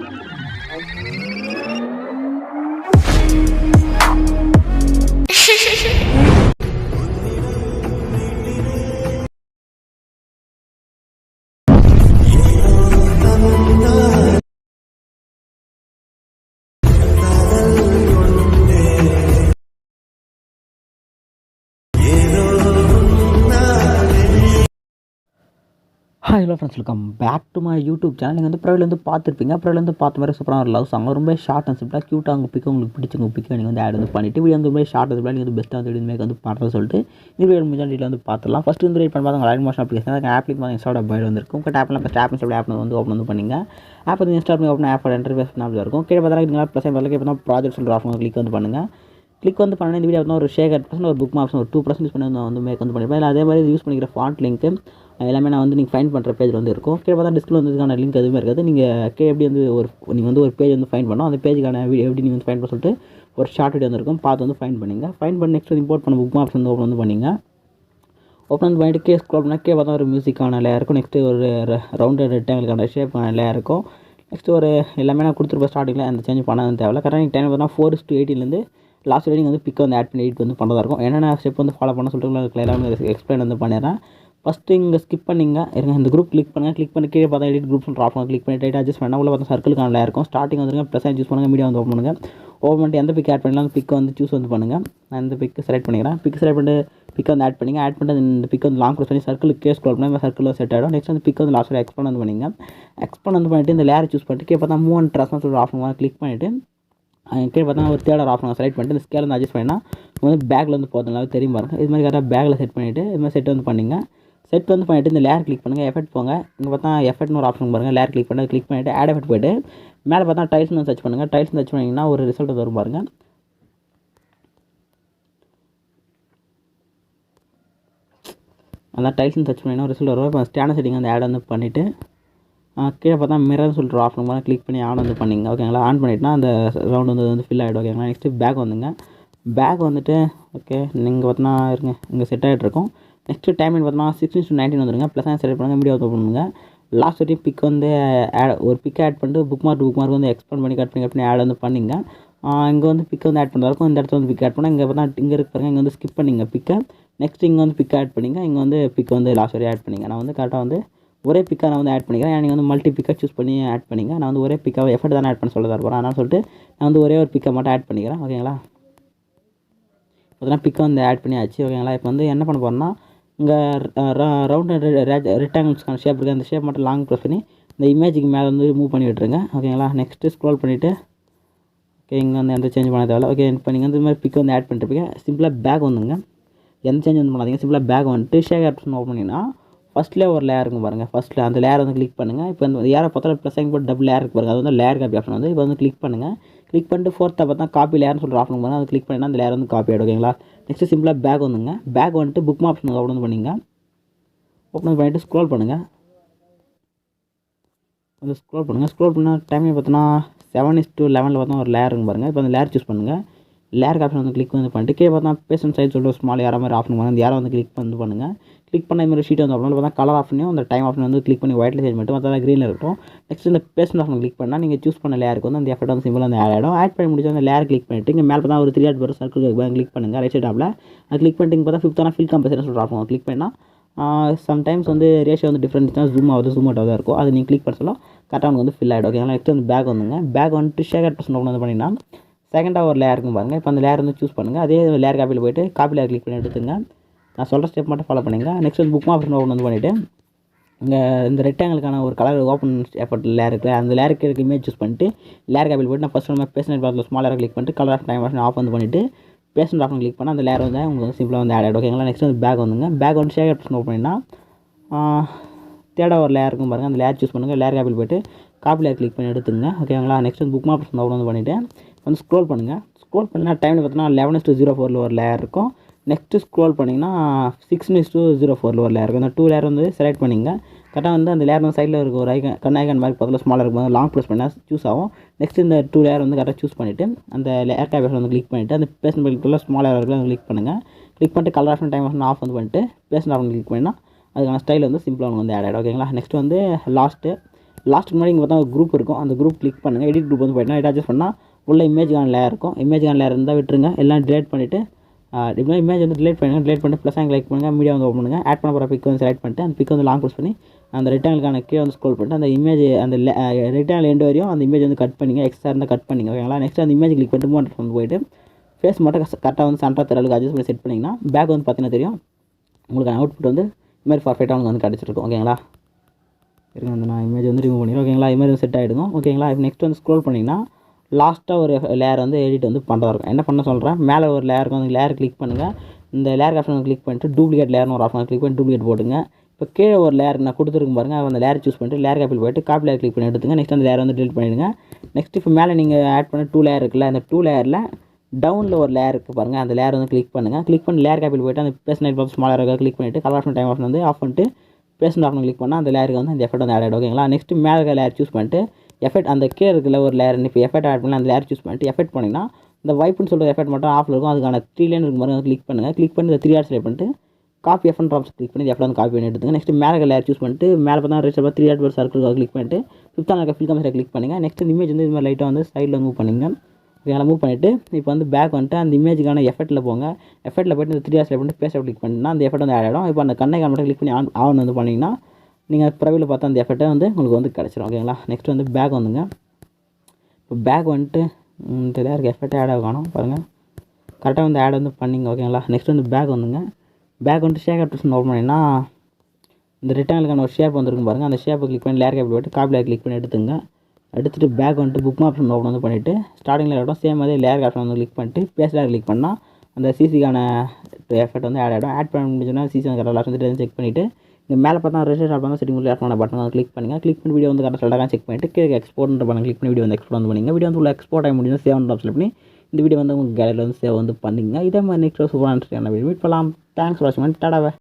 Música hi hello friends welcome back to my YouTube channel நீங்கள் வந்து ப்ரைவிலேருந்து பார்த்துருப்பீங்க. ப்ரைவிலேருந்து பார்த்த மாதிரி சூப்பராக ஒரு லவ் சாங் ரொம்ப ஷார்ட் அண்ட் சிம்பிளாக க்யூட்டாக உங்கள் பிக் உங்களுக்கு பிடிச்சவங்க பிக்கை நீங்கள் வந்து ஆட் வந்து பண்ணிவிட்டு வீடியோ வந்து ரொம்ப ஷார்ட் அண்ட் நீங்கள் வந்து பெஸ்ட்டாக வந்து வீடியோ வந்து பண்ணுறது சொல்லிட்டு இந்த வீடியோ முடிஞ்சால் டீட்டில் வந்து பார்த்துலாம் ஃபஸ்ட்டு வந்து ரேட் பண்ணுவாங்க லைன் மோஷன் அப்ளிகேஷன் அதுக்கு ஆப்லிக் வந்து இன்ஸ்டாட் பைட் வந்துருக்கும் உங்கள் ஆப்பில் ஃபஸ்ட் ஆப் இன்ஸ்டால் ஆப் வந்து ஓப்பன் வந்து பண்ணிங்க. ஆப் வந்து இன்ஸ்டால் பண்ணி ஓப்பன் ஆப் இன்டர்ஃபேஸ் தான் இருக்கும். கீழே பார்த்தா ப்ளஸ் பதில் இப்போ தான் ப்ராஜெக்ட் சொல்கிற ஆஃப் கிளிக் வந்து பண்ணுங்கள் கிளிக் வந்து பண்ணி இந்த வீடியோ வந்து ஒரு ஷேர் பர்சன்ட் ஒரு புக் மார்க்ஸ் ஒரு டூ பர்சன்ட் யூஸ் பண்ணி வந்து மேக் வந்து பண்ணிப்பேன். இல்லை அதே மாதிரி யூஸ் பண்ணிக்கிற ஃபாண்ட் லிங்க்கு எல்லாமே நான் வந்து நீங்கள் ஃபைன் பண்ணுற பேஜில் வந்து இருக்கும். கீழே பார்த்தா டிஸ்பிளே வந்ததுக்கான லிங்க் எதுவுமே இருக்காது. நீங்கள் கே எப்படி வந்து ஒரு நீங்கள் வந்து ஒரு பேஜ் வந்து ஃபைன் பண்ணோம் அந்த பேஜுக்கான வீடியோ எப்படி நீங்கள் வந்து ஃபைன் பண்ண சொல்லிட்டு ஒரு ஷார்ட் வீடியோ வந்துருக்கும். பார்த்து வந்து ஃபைன் பண்ணிங்க. ஃபைன் பண்ணி நெக்ஸ்ட் இம்போர்ட் பண்ண புக் மார்க்ஸ் வந்து ஓப்பன் வந்து பண்ணிங்க. ஓப்பன் வந்து பண்ணிட்டு கே ஸ்க்ரோல் பண்ணால் கே பார்த்தா ஒரு மியூசிக்கான லேயர் இருக்கும். நெக்ஸ்ட்டு ஒரு ரவுண்டட் ரெக்டாங்கிளுக்கான ஷேப்பான லேயர் இருக்கும். நெக்ஸ்ட்டு ஒரு எல்லாமே நான் கொடுத்துருப்பேன் ஸ்டார்டிங்கில் அந்த சேஞ்ச் பண்ண தேவையில்ல. கரெக்டாக நீங்கள் டைம் பார்த்தா ஃபோர் டு எயிட்டிலேருந்து லாஸ்ட் வரைக்கும் வந்து பிக் வந்து ஆட் பண்ணி எடிட் வந்து பண்ணுறதா இருக்கும். என்னென்ன ஸ்டெப் வந்து ஃபாலோ பண்ண சொல்லிட்டு எல்லாமே எக்ஸ்பிளைன் வந்து பண்ணிடுறேன். ஃபஸ்ட்டு இங்கே ஸ்கிப் பண்ணிங்க. இருங்க இந்த குரூப் கிளிக் பண்ணுங்கள் கிளிக் பண்ணி கீழே பார்த்தா எடிட் குரூப் ஆஃப் பண்ண கிளிக் பண்ணி டைட் அட்ஜஸ்ட் பண்ணால் உள்ள பார்த்தா சர்க்கிள் layer இருக்கும். ஸ்டார்டிங் வந்துருங்க ப்ளஸ் சூஸ் பண்ணுங்கள் மீடியா வந்து ஓப்பன் பண்ணுங்கள் ஓப்பன் பண்ணிட்டு எந்த பிக் ஆட் பண்ணலாம் அந்த பிக் வந்து சூஸ் வந்து பண்ணுங்கள் நான் இந்த பிக் செலக்ட் பண்ணிக்கிறேன். பிக் செலக்ட் பண்ணிட்டு பிக் வந்து ஆட் பண்ணிங்க. ஆட் பண்ணிட்டு இந்த பிக் வந்து லாங் க்ளோஸ் பண்ணி சர்க்கிள் கேஸ் ஸ்க்ரோல் பண்ணி சர்க்கிள் செட் ஆகிடும் நெக்ஸ்ட் வந்து பிக் வந்து லாஸ்ட் எக்ஸ்பெண்ட் வந்து பண்ணிங்க. எக்ஸ்பெண்ட் வந்து பண்ணிட்டு இந்த லேயர் சூஸ் பண்ணிட்டு கீழே பார்த்தா மூவ் அண்ட் ட்ரெஸ் சொல்லி ஆஃப் பண்ணுவாங்க கிளிக் பண்ணிவிட்டு கீழே பார்த்தா ஒரு தேர்டர் ஆஃப் செலக்ட் பண்ணிட்டு இந்த ஸ்கேல் வந்து அட்ஜஸ்ட் பண்ணினா வந்து பேக்கில் வந்து போகிறதுனால தெரியும் பாருங்கள் இது மாதிரி கரெக்டாக பேக்கில் செட் பண்ணிவிட்டு இது மாதிரி செட் வந்து பண்ணிங்க. செட் வந்து பண்ணிவிட்டு இந்த லேர் கிளிக் பண்ணுங்கள் எஃபெக்ட் போங்க. இங்கே பார்த்தா எஃபெக்ட்னு ஒரு ஆப்ஷன் பாருங்கள் லேர் கிளிக் பண்ணி கிளிக் பண்ணிவிட்டு ஆட் எஃபெக்ட் போய்ட்டு மேலே பார்த்தா டைல்ஸ் வந்து சர்ச் பண்ணுங்கள் டைல்ஸ் சர்ச் பண்ணிங்கன்னா ஒரு ரிசல்ட் வரும் பாருங்கள் அந்த டைல்ஸ் சர்ச் பண்ணிங்கன்னா ஒரு ரிசல்ட் வரும். இப்போ ஸ்டாண்டர் செட்டிங் அந்த ஆட் வந்து பண்ணிவிட்டு கீழே பார்த்தா மிரர்னு சொல்லிட்டு ஆஃப் பண்ணி கிளிக் பண்ணி ஆன் வந்து பண்ணிங்க. ஓகேங்களா ஆன் பண்ணிட்டுனா அந்த ரவுண்ட் வந்து வந்து ஃபில் ஆகிடும் ஓகேங்களா நெக்ஸ்ட்டு பேக் வந்துங்க. பேக் வந்துட்டு ஓகே நீங்கள் பார்த்தினா இருங்க. இங்கே செட் ஆகிட்டு இருக்கும் நெக்ஸ்ட்டு டைமிங் பார்த்தோம்னா சிக்ஸ்டீன் டு நைன்டீன் வந்துருங்க ப்ளஸ் செலக்ட் பண்ணுங்கள் மீடியோ ஓப்பன் பண்ணுங்கள் லாஸ்ட் வரையும் பிக் வந்து ஆட் ஒரு பிக் ஆட் பண்ணிட்டு புக் மார்க் புக் மார்க் வந்து எக்ஸ்பெண்ட் பண்ணி கட் பண்ணி கட் பண்ணி ஆட் வந்து பண்ணிங்க. இங்கே வந்து பிக் வந்து ஆட் பண்ணுறதுக்கும் இந்த இடத்துல வந்து பிக் ஆட் பண்ணால் இங்கே பார்த்தா இங்கே இருக்கு பாருங்க இங்கே வந்து ஸ்கிப் பண்ணிங்க பிக்கை நெக்ஸ்ட் இங்கே வந்து பிக் ஆட் பண்ணிங்க இங்கே வந்து பிக் வந்து லாஸ்ட் வரையும் ஆட் பண்ணிங்க. நான் வந்து கரெக்டாக வந்து ஒரே பிக்காக நான் வந்து ஆட் பண்ணிக்கிறேன். நீங்கள் வந்து மல்டி பிக்காக சூஸ் பண்ணி ஆட் பண்ணிங்க. நான் வந்து ஒரே பிக்காக எஃபர்ட் தானே ஆட் பண்ண சொல்ல இருப்பேன் அதனால் சொல்லிட்டு நான் வந்து ஒரே ஒரு பிக்கை மட்டும் ஆட் பண்ணிக்கிறேன். ஓகேங்களா பார்த்தீங்கன்னா பிக்கை வந்து ஆட் பண்ணியாச்சு. ஓகேங்களா இப்போ வந்து என்ன பண்ண போகிறோம்னா இங்கே ரவுண்ட் ரெக்டாங்கிள்ஸ்க்கான ஷேப் இருக்குது அந்த ஷேப் மட்டும் லாங் ப்ரெஸ் பண்ணி இந்த இமேஜுக்கு மேலே வந்து மூவ் பண்ணி விட்டுருங்க. ஓகேங்களா நெக்ஸ்ட்டு ஸ்க்ரோல் பண்ணிவிட்டு ஓகே இங்கே வந்து எந்த சேஞ்ச் பண்ண தேவையில்ல ஓகே இப்போ நீங்கள் வந்து இந்த மாதிரி பிக் வந்து ஆட் பண்ணிட்டுருப்பீங்க சிம்பிளாக பேக் வந்துங்க எந்த சேஞ்ச் வந்து பண்ணாதீங்க. சிம்பிளாக பேக் வந்துட்டு ஷேக் ஆப்ஷன் ஓப்பன் பண்ணிங்கன்னா ஃபஸ்ட்லேயே ஒரு லேயர் இருக்கும் பாருங்கள் ஃபஸ்ட்டில் அந்த லேயர் வந்து கிளிக் பண்ணுங்கள் இப்போ இந்த ஏரை பார்த்தா ப்ளஸ் ஆகி போட்டு டபுள் லேயர் இருக்கு பாருங்கள் அது வந்து லேயர் காப்பி ஆப்ஷன் வந்து இப்போ வந்து கிளிக் பண்ணுங்கள் கிளிக் பண்ணிட்டு ஃபோர்த்தை பார்த்தா காப்பி லேர்னு சொல்கிற ஆப்ஷன் பண்ணால் அது கிளிக் பண்ணினா அந்த லேர் வந்து காப்பி ஆகிடும் ஓகேங்களா நெக்ஸ்ட் சிம்பிளாக பேக் வந்துங்க. பேக் வந்துட்டு புக் ஆப்ஷன் ஓப்பன் வந்து பண்ணிங்க. ஓப்பன் பண்ணிவிட்டு ஸ்க்ரோல் பண்ணுங்கள் அது ஸ்க்ரோல் பண்ணுங்கள் ஸ்க்ரோல் பண்ணால் டைமிங் பார்த்தோன்னா செவன் இஸ் டூ லெவனில் பார்த்தா ஒரு லேருங்க பாருங்கள் இப்போ அந்த லேயர் சூஸ் பண்ணுங்கள் லேயர் ஆப்ஷன் வந்து கிளிக் வந்து பண்ணிட்டு கீழே பார்த்தா பேசன் சைஸ் சொல்லிட்டு ஸ்மால் யாரா மாதிரி ஆப்ஷன் பண்ணுங்கள் அந்த யாரை வந்து கிளிக் வந்து பண்ணுங்கள் கிளிக் பண்ண மாதிரி ஷீட் வந்து ஆப்ஷன் பார்த்தா கலர் ஆப்ஷனையும் அந்த டைம் ஆப்ஷன் வந்து கிளிக் பண்ணி ஒயிட்டில் சேஞ்ச் மட்டும் மற்ற க்ரீனில் இருக்கும் நெக்ஸ்ட் இந்த பேஸ்ட் ஆப்ஷன் கிளிக் பண்ணால் நீங்கள் சூஸ் பண்ண லேயருக்கு வந்து அந்த எஃபெக்ட் வந்து சிம்பிள் வந்து ஆட் ஆகிடும் ஆட் பண்ணி முடிச்சு அந்த லேயர் கிளிக் பண்ணிட்டு இங்கே மேலே பார்த்தா ஒரு த்ரீ ஆட் வரும் சர்க்கிள் கிளிக் பண்ணுங்கள் ரைட் சைட் ஆப்பில் அது கிளிக் பண்ணிட்டு பார்த்தா ஃபிஃப்த்தான ஃபில் கம்பேசன் சொல்கிற ஆப்ஷன் கிளிக் பண்ணால் சம்டைம்ஸ் வந்து ரேஷியோ வந்து டிஃப்ரெண்ட் ஜூம் ஆகுது ஜூம் அவுட் தான் இருக்கும் அது நீங்கள் கிளிக் பண்ண சொல்லலாம் கரெக்டாக வந்து ஃபில் ஆகிடும் ஓகேங்களா நெக்ஸ்ட் வந்து பேக் வந்துங்க. பேக் வந்துட்டு ஷேகர் பர்சன் ஓப்பன் வந்து பண்ணிங்கன்னா செகண்டாக ஒரு லேயர் இருக்கும் பாருங்கள் இப்போ அந்த லேயர் வந்து சூஸ் பண்ணுங்கள் அதே லேயர் காப்பியில் போய்ட்டு காப்பி லேயர் கிளிக் பண்ணி எடுத்துங்க நான் சொல்கிற ஸ்டெப் மட்டும் ஃபாலோ பண்ணிங்க நெக்ஸ்ட் வந்து புக் ஆப்ஷன் ஓப்பன் வந்து பண்ணிவிட்டு இங்கே இந்த ரெக்டாங்கிளுக்கான ஒரு கலர் ஓப்பன் எஃபர்ட் லேருக்கு இருக்குது அந்த லேருக்கு இருக்க இமேஜ் சூஸ் பண்ணிட்டு லேயர் கேபிள் போய்ட்டு நான் ஃபஸ்ட் நம்ம பேசன் பார்த்து ஸ்மால் லேர் கிளிக் பண்ணிட்டு colour off time option off வந்து பண்ணிவிட்டு பேசன் ஆப்ஷன் கிளிக் பண்ணால் அந்த லேர் வந்து உங்களுக்கு வந்து சிம்பிளாக வந்து ஆட் ஆகிடும் ஓகேங்களா நெக்ஸ்ட் வந்து பேக் வந்துங்க. பேக் வந்து ஷேர் ஆப்ஷன் ஓப்பன் பண்ணினா தேர்டாக ஒரு லேயர் இருக்கும் பாருங்கள் அந்த லேயர் சூஸ் பண்ணுங்கள் லேயர் கேபிள் போய்ட்டு காப்பி லேயர் கிளிக் பண்ணி எடுத்துங்க ஓகேங்களா நெக்ஸ்ட் வந்து புக் மாப் ஓப்பன் வந்து பண்ணிவிட்டு வந்து ஸ்க்ரோல் பண்ணுங்கள் ஸ்க்ரோல் பண்ணால் டைமில் பார்த்தீங்கன்னா லெவன் டூ ஜீரோ ஃபோரில் ஒரு லேயர் இருக்கும். நெக்ஸ்ட்டு ஸ்க்ரோல் பண்ணிங்கன்னா சிக்ஸ் நிஸ் டூ ஜீரோ ஃபோரில் ஒரு லேயர் இருக்கும் அந்த டூ லேயர் வந்து செலக்ட் பண்ணிங்க. கரெக்டாக வந்து அந்த லேயர் வந்து சைடில் இருக்க ஒரு ஐக்கன் கண் ஐக்கன் மாதிரி பக்கத்தில் ஸ்மாலாக இருக்கும். லாங் ப்ரெஸ் பண்ணால் சூஸ் ஆகும். நெக்ஸ்ட் இந்த டூ லேயர் வந்து கரெக்டாக சூஸ் பண்ணிவிட்டு அந்த லேயர் கேப் வந்து கிளிக் பண்ணிவிட்டு அந்த பேசன் பக்கத்தில் ஸ்மால் லேயர் வந்து கிளிக் பண்ணுங்கள் கிளிக் பண்ணிட்டு colour option time option off வந்து பண்ணிட்டு பேசன் ஆப்ஷன் கிளிக் பண்ணிணா அதுக்கான ஸ்டைல் வந்து சிம்பிளாக வந்து ஆட் ஆகிடும் ஓகேங்களா நெக்ஸ்ட் வந்து லாஸ்ட்டு லாஸ்ட் முன்னாடி இங்கே பார்த்தா ஒரு குரூப் இருக்கும். அந்த குரூப் கிளிக் பண்ணுங்கள் எடிட் குரூப் வந்து போயிட்டுனா எடிட் அட்ஜஸ்ட் பண்ணால் உள்ள இமேஜ்கான லேயர் இருக்கும். இமேஜ்கான லேயர் இருந்தால் விட்டுருங்க. எல்லாம் டிலேட் பண்ணிவிட்டு இப்படி இமேஜ் வந்து டிலேட் பண்ணுங்கள் டிலேட் பண்ணிட்டு ப்ளஸ் ஆங்கிள் லைக் பண்ணுங்கள் மீடியா வந்து ஓப்பன் பண்ணுங்கள் ஆட் பண்ண போகிற பிக் வந்து செலக்ட் பண்ணிட்டு அந்த பிக் வந்து லாங் ப்ரெஸ் பண்ணி அந்த ரெக்டாங்கிளுக்கான கீழே வந்து ஸ்க்ரோல் பண்ணிட்டு அந்த இமேஜ் அந்த ரெக்டாங்கிள் எண்டு வரையும் அந்த இமேஜ் வந்து கட் பண்ணிங்க எக்ஸ்ட்ரா இருந்தால் கட் பண்ணிங்க ஓகேங்களா நெக்ஸ்ட் அந்த இமேஜ் கிளிக் பண்ணிட்டு மூணு வந்து போயிட்டு ஃபேஸ் மட்டும் கரெக்டாக வந்து சென்டர் தரலுக்கு அட்ஜஸ்ட் பண்ணி செட் பண்ணிங்கன்னா பேக் வந்து பார்த்தீங்கன்னா தெரியும். உங்களுக்கு அவுட்புட் வந்து இது பர்ஃபெக்டாக உங்களுக்கு வந்து கிடச்சிருக்கும் ஓகேங்களா இருங்க அந்த நான் இமேஜ் வந்து ரிமூவ் பண்ணிடுறேன் ஓகேங்களா இமேஜ் செட் ஆகிடுங்க ஓகேங்களா இப்போ நெக்ஸ்ட் வந்து ஸ்க்ரோல் பண்ணிங்கன்னா லாஸ்ட்டாக ஒரு லேயர் வந்து எடிட் வந்து பண்ணுறதா இருக்கும். என்ன பண்ண சொல்கிறேன் மேலே ஒரு லேயர் இருக்கும் அந்த லேயர் கிளிக் பண்ணுங்கள் இந்த லேயர் ஆப்ஷன் கிளிக் பண்ணிட்டு டூப்ளிகேட் லேயர்னு ஒரு ஆப்ஷன் கிளிக் பண்ணி டூப்ளிகேட் போட்டுங்க. இப்போ கீழே ஒரு லேயர் நான் கொடுத்துருக்கும் பாருங்கள் அந்த லேயர் சூஸ் பண்ணிட்டு லேயர் காப்பில் போயிட்டு காப்பி லேயர் கிளிக் பண்ணி எடுத்துங்க. நெக்ஸ்ட் அந்த லேயர் வந்து டிலீட் பண்ணிடுங்க. நெக்ஸ்ட் இப்போ மேலே நீங்கள் ஆட் பண்ண டூ லேயர் இருக்குல்ல அந்த டூ லேயரில் டவுனில் ஒரு லேயர் இருக்குது பாருங்கள் அந்த லேயர் வந்து கிளிக் பண்ணுங்கள் கிளிக் பண்ணி லேயர் காப்பில் போயிட்டு அந்த பேஸ் நைட் பாக்ஸ் ஸ்மாலர் இருக்க கிளிக் பண்ணிவிட்டு கலர் ஆப்ஷன் டைம் ஆப்ஷன் வந்து ஆஃப் பண்ணிட்டு பேசன் ஆப்ஷன் கிளிக் பண்ணால் அந்த லேயருக்கு வந்து அந்த எஃபெக்ட் வந்து ஆட் ஆகிடும் ஓகேங்களா நெக்ஸ்ட் மேலே லேயர் சூஸ் பண்ணிட்டு எஃபெக்ட் அந்த கே இருக்குல்ல ஒரு லேயர் இப்போ எஃபெக்ட் ஆட் பண்ணி அந்த லேயர் சூஸ் பண்ணிட்டு எஃபெக்ட் பண்ணிங்கன்னா இந்த வைப்புன்னு சொல்கிற எஃபெக்ட் மட்டும் ஆஃபில் இருக்கும். அதுக்கான த்ரீ லைன் இருக்கும் பாருங்க கிளிக் பண்ணுங்கள் கிளிக் பண்ணி இந்த த்ரீ ஆர் செலக்ட் பண்ணிட்டு காப்பி எஃப்என் ட்ராப்ஸ் கிளிக் பண்ணி எஃப்ல வந்து காப்பி பண்ணி எடுத்துங்க. நெக்ஸ்ட் மேலே லேயர் சூஸ் பண்ணிட்டு மேலே பார்த்தா ரைட் த்ரீ ஆட் ஒரு சர்க்கிள் கிளிக் பண்ணிட்டு ஃபிஃப்த்தான் இருக்க ஃபில் கம்ஸை கிளிக் பண்ணுங்கள் நெக்ஸ்ட் இந்த இமேஜ் வந்து இது மாதிரி லைட்டாக வந்து சைடில் மூவ் பண்ணுங்க. ஓகேங்களா மூவ் பண்ணிவிட்டு இப்போ வந்து பேக் வந்துட்டு அந்த இமேஜுக்கான எஃபெக்ட்டில் போங்க. எஃபெக்ட்டில் போய்ட்டு இந்த த்ரீ ஆர் செலக்ட் பண்ணிட்டு பேஸ்ட் கிளிக் பண்ணிங்கன்னா அந்த எஃபெக்ட் வந்து ஆட் ஆகிடும் இப்போ அந்த கண்ணை மட்டும் கிளிக் பண்ணி ஆன் ஆன் வந்து பண்ணிங்கன்னா நீங்கள் ப்ரைவில் பார்த்தா அந்த எஃபெக்ட்டை வந்து உங்களுக்கு வந்து கிடச்சிரும். ஓகேங்களா நெக்ஸ்ட் வந்து பேக் வந்துங்க. இப்போ பேக் வந்துட்டு இந்த லேயருக்கு எஃபெக்ட் ஆட் ஆகணும் பாருங்கள் கரெக்டாக வந்து ஆட் வந்து பண்ணிங்க. ஓகேங்களா நெக்ஸ்ட் வந்து பேக் வந்துங்க. பேக் வந்துட்டு ஷேக் ஆப்ஷன் ஓப்பன் பண்ணிங்கன்னா இந்த ரிட்டர்னுக்கான ஒரு ஷேப் வந்துருக்கும் பாருங்கள் அந்த ஷேப்பை கிளிக் பண்ணி லேயர் கேப் போய்ட்டு காப்பி கிளிக் பண்ணி எடுத்துங்க. எடுத்துகிட்டு பேக் வந்துட்டு புக் ஆப்ஷன் ஓப்பன் வந்து பண்ணிவிட்டு ஸ்டார்டிங்கில் இருக்கட்டும் சேம் அதே லேயர் ஆப்ஷன் வந்து கிளிக் பண்ணிட்டு பேஸ் லேயர் கிளிக் பண்ணால் அந்த சிசிக்கான எஃபெக்ட் வந்து ஆட் ஆகிடும் ஆட் பண்ண முடிஞ்சுன்னா சிசி வந்து கரெக்டாக வந்து செக் பண்ணிவிட்டு இங்கே மேலே பார்த்தா ரெஜிஸ்டர் ஆப் செட்டிங் ஆட் பண்ண பட்டன் வந்து கிளிக் பண்ணுங்கள் கிளிக் பண்ணி வீடியோ வந்து கரெக்டாக செக் பண்ணிட்டு கீழே எக்ஸ்போர்ட்ன்ற பண்ண கிளிக் பண்ணி வீடியோ வந்து எக்ஸ்போர்ட் வந்து பண்ணிங்க. வீடியோ வந்து உள்ள எக்ஸ்போர்ட் ஆகி முடிஞ்சு சேவ் ஆப்ஷன் பண்ணி இந்த வீடியோ வந்து உங்கள் கேலரியில் வந்து சேவ் வந்து பண்ணிங்க. இதே மாதிரி நெக்ஸ்ட் சூப்பராக வீடியோ மீட் பண்ணலாம். தேங்க்ஸ் ஃபார் வாட்சிங் டாடாவே